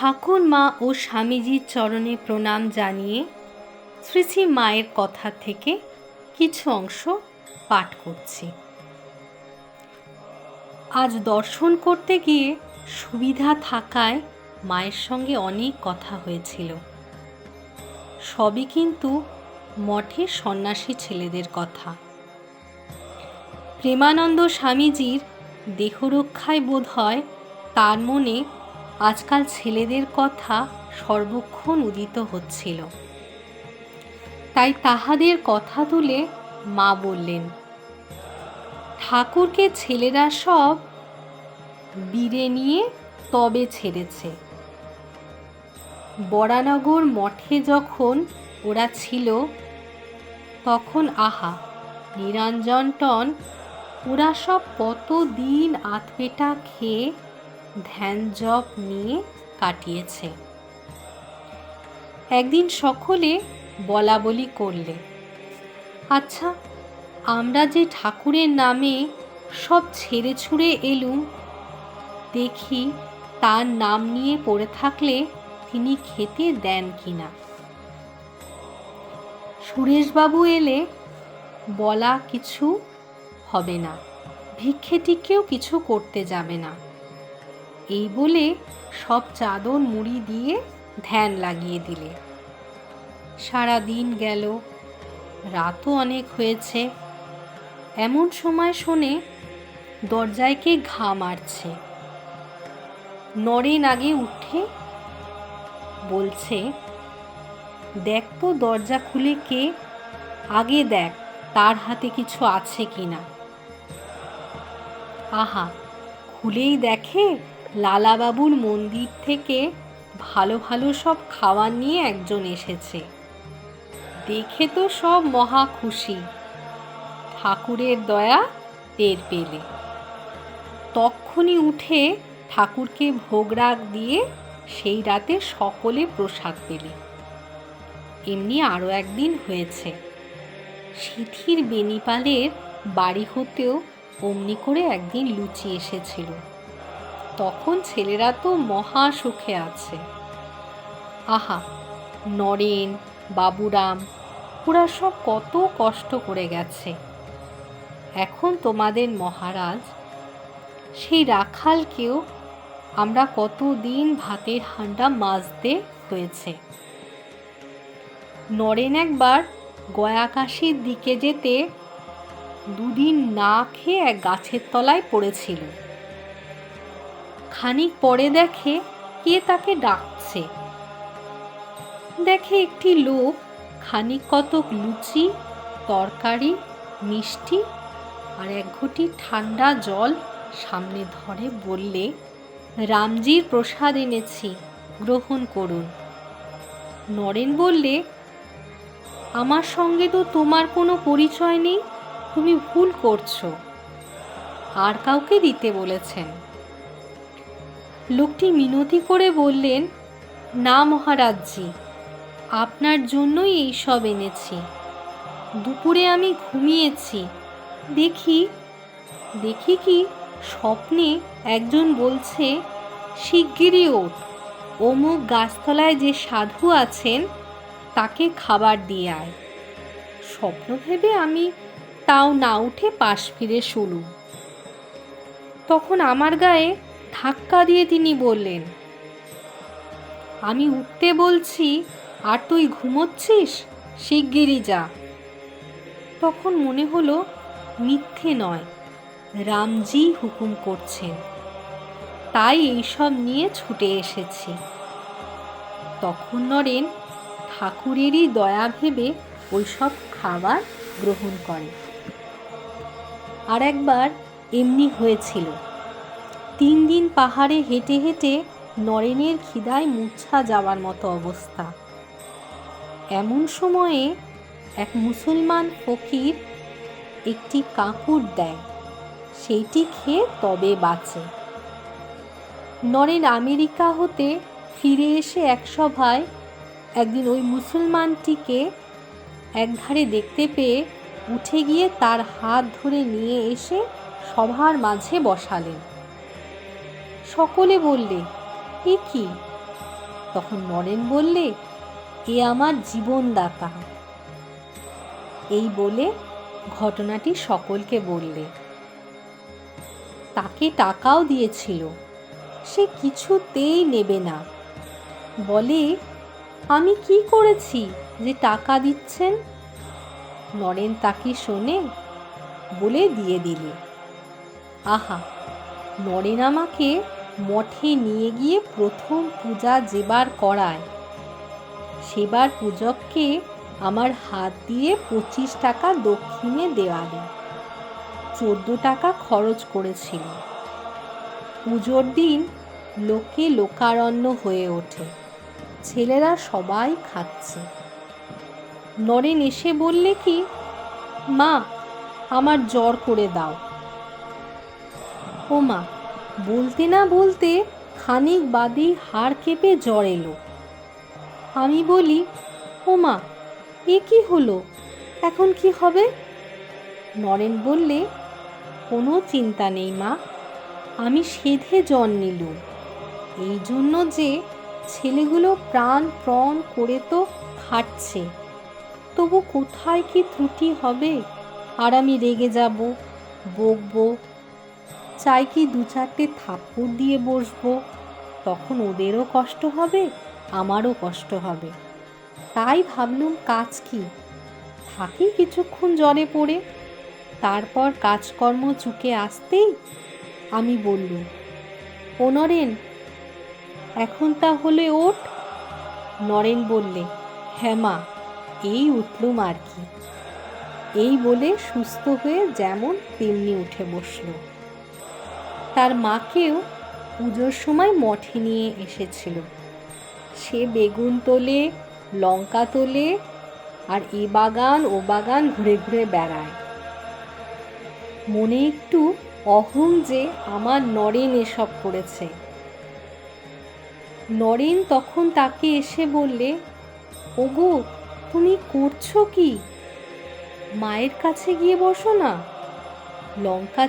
ঠাকুর মা ও স্বামীজির চরণে প্রণাম জানিয়ে শ্রী শ্রী মায়ের কথা থেকে কিছু অংশ পাঠ করছি। আজ দর্শন করতে গিয়ে সুবিধা থাকায় মায়ের সঙ্গে অনেক কথা হয়েছিল। সবই কিন্তু মঠে সন্ন্যাসী ছেলেদের কথা। প্রেমানন্দ স্বামীজির দেহরক্ষায় বোধ হয় তার মনে আজকাল ছেলেদের কথা সর্বক্ষণ উদিত হচ্ছিল। তাই তাহাদের কথা তুলে মা বললেন, ঠাকুরকে ছেলেরা সব বীরে নিয়ে তবে ছেড়েছে। বরানগর মঠে যখন ওরা ছিল, তখন আহা, নিরঞ্জন টন, ওরা সব কত দিন আতপেটা খেয়ে ধ্যান নিয়ে কাটিয়েছে। একদিন সকলে বলা বলি করলে আচ্ছা আমরা যে ঠাকুরের নামে সব ছেড়ে ছুড়ে এলুম, দেখি তার নাম নিয়ে পড়ে থাকলে তিনি খেতে দেন কিনা সুরেশবাবু এলে বলা কিছু হবে না, ভিক্ষেটিকেও কিছু করতে যাবে না। এই বলে সব চাদর মুড়ি দিয়ে ধ্যান লাগিয়ে দিলে। সারা দিন গেল, রাতও অনেক হয়েছে। এমন সময় শোনে দরজায় কে ঘা মারছে। নরেন আগে উঠে বলছে, দেখ তো দরজা খুলে কে? আগে দেখ, তার হাতে কিছু আছে কিনা? আহা, খুলেই দেখে? লালাবাবুর মন্দির থেকে ভালো ভালো সব খাবার নিয়ে একজন এসেছে। দেখে তো সব মহা খুশি। ঠাকুরের দয়া টের পেলে। তক্ষুনি উঠে ঠাকুরকে ভোগরাগ দিয়ে সেই রাতে সকলে প্রসাদ পেলে। এমনি আরও একদিন হয়েছে। সিথির বেনিপালের বাড়ি হতেও অমনি করে একদিন লুচি এসেছিল। তখন ছেলেরা তো মহা সুখে আছে। আহা, নরেন, বাবুরাম, ওরা সব কত কষ্ট করে গেছে। এখন তোমাদের মহারাজ, সেই রাখালকেও আমরা কতদিন ভাতের হান্ডা মাজতে হয়েছে। নরেন একবার গয়াকাশির দিকে যেতে দুদিন না খেয়ে এক গাছের তলায় পড়েছিল। খানিক পরে দেখে কে তাকে ডাকছে। দেখে একটি লোক খানিক কতক লুচি, তরকারি, মিষ্টি আর এক ঘটি ঠান্ডা জল সামনে ধরে বললে, রামজির প্রসাদ এনেছি, গ্রহণ করুন। নরেন বললে, আমার সঙ্গে তো তোমার কোনো পরিচয় নেই, তুমি ভুল করছ। আর কাউকে দিতে বলেছেন। লোকটি মিনতি করে বললেন, না মহারাজজি, আপনার জন্যই এই সব এনেছি। দুপুরে আমি ঘুমিয়েছি। দেখি দেখি কি স্বপ্নে একজন বলছে, শিগগিরই ওঠ। অমুক গাছতলায় যে সাধু আছেন, তাকে খাবার দিয়ে আয়। স্বপ্ন ভেবে আমি তাও না উঠে পাশ ফিরে শুলু তখন আমার গায়ে ধাক্কা দিয়ে তিনি বললেন, আমি উঠতে বলছি, আর তুই ঘুমোচ্ছিস? শিগগিরই যা। তখন মনে হলো মিথ্যে নয়, রামজি হুকুম করছেন। তাই এইসব নিয়ে ছুটে এসেছি। তখন নরেন ঠাকুরেরই দয়া ভেবে ওইসব খাবার গ্রহণ করে। আর একবার এমনি হয়েছিল। তিন দিন পাহাড়ে হেঁটে হেঁটে নরেনের খিদায় মূর্ছা যাওয়ার মতো অবস্থা। এমন সময়ে এক মুসলমান ফকির একটি কাঁকুর দেয়, সেইটি খেয়ে তবে বাঁচে। নরেন আমেরিকা হতে ফিরে এসে এক সভায় একদিন ওই মুসলমানটিকে একধারে দেখতে পেয়ে উঠে গিয়ে তার হাত ধরে নিয়ে এসে সভার মাঝে বসালেন। সকলে বললে, এ কি? তখন নরেন বললে, এ আমার জীবনদাতা। এই বলে ঘটনাটি সকলকে বললে। তাকে টাকাও দিয়েছিল, সে কিছুতেই নেবে না। বলে, আমি কি করেছি যে টাকা দিচ্ছেন? নরেন তাকে শোনে, বলে দিয়ে দিলে, আহা নরেন আমাকে মঠে নিয়ে গিয়ে প্রথম পূজা যেবার করায়, সেবার পূজককে আমার হাত দিয়ে পঁচিশ টাকা দক্ষিণে দেওয়ালে। চোদ্দ টাকা খরচ করেছিল। পুজোর দিন লোকে লোকারণ্য হয়ে ওঠে। ছেলেরা সবাই খাচ্ছে। নরেন এসে বললে কি, মা, আমার জ্বর করে দাও। ও মা বলতে না বলতে খানিক বাদেই হাড় কেঁপে জ্বর এলো। আমি বলি, ও মা, এ কি হলো? এখন কি হবে? নরেন বললে, কোনো চিন্তা নেই মা, আমি সেধে জ্বর নিলুম। এই জন্য যে ছেলেগুলো প্রাণ প্রণ করে তো খাটছে, তবু কোথায় কি ত্রুটি হবে? আর আমি রেগে যাব, বকবো চাই কি দু চারটে থাপ্পড় দিয়ে বসবো? তখন ওদেরও কষ্ট হবে, আমারও কষ্ট হবে। তাই ভাবলুম কাজ কি? থাকি কিছুক্ষণ জ্বরে পড়ে, তারপর কাজকর্ম চুকে আসতেই আমি বললুম ও নরেন এখন তাহলে ওঠ। নরেন বললে হ্যাঁ মা। এই উঠলুম আর কি। এই বলে সুস্থ হয়ে যেমন তেমনি উঠে বসল। তার মাকেও পুজোর সময় মঠে নিয়ে এসেছিল। সে বেগুন তোলে, লঙ্কা তোলে আর এ বাগান ও বাগান ঘুরে ঘুরে বেড়ায়। মনে একটু অহং যে আমার নরেন এসব করেছে। নরেন তখন তাকে এসে বললে, ওগো, তুমি করছ কি? মায়ের কাছে গিয়ে বসো না। লঙ্কা